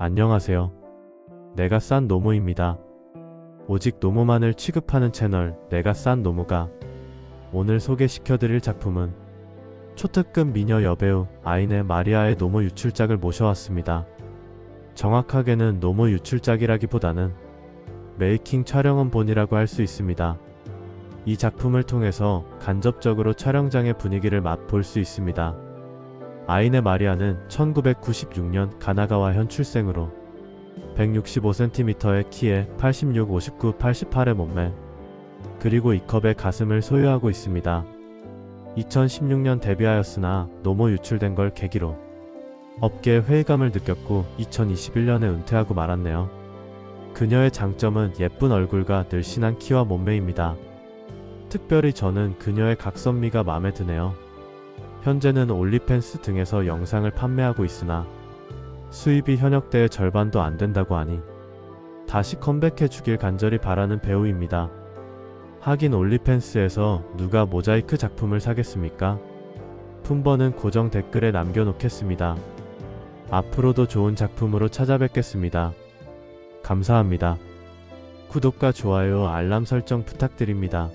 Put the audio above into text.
안녕하세요. 내가 싼 노무입니다. 오직 노무만을 취급하는 채널 내가 싼 노무가 오늘 소개시켜드릴 작품은 초특급 미녀 여배우 아이네 마리아의 노무 유출작을 모셔왔습니다. 정확하게는 노무 유출작이라기보다는 메이킹 촬영은 본이라고 할 수 있습니다. 이 작품을 통해서 간접적으로 촬영장의 분위기를 맛볼 수 있습니다. 아이네 마리아는 1996년 가나가와현 출생으로 165cm의 키에 86, 59, 88의 몸매 그리고 E컵의 가슴을 소유하고 있습니다. 2016년 데뷔하였으나 노모 유출된 걸 계기로 업계에 회의감을 느꼈고 2021년에 은퇴하고 말았네요. 그녀의 장점은 예쁜 얼굴과 늘씬한 키와 몸매입니다. 특별히 저는 그녀의 각선미가 마음에 드네요. 현재는 올리펜스 등에서 영상을 판매하고 있으나 수입이 현역대의 절반도 안 된다고 하니 다시 컴백해 주길 간절히 바라는 배우입니다. 하긴 올리펜스에서 누가 모자이크 작품을 사겠습니까? 품번은 고정 댓글에 남겨놓겠습니다. 앞으로도 좋은 작품으로 찾아뵙겠습니다. 감사합니다. 구독과 좋아요, 알람 설정 부탁드립니다.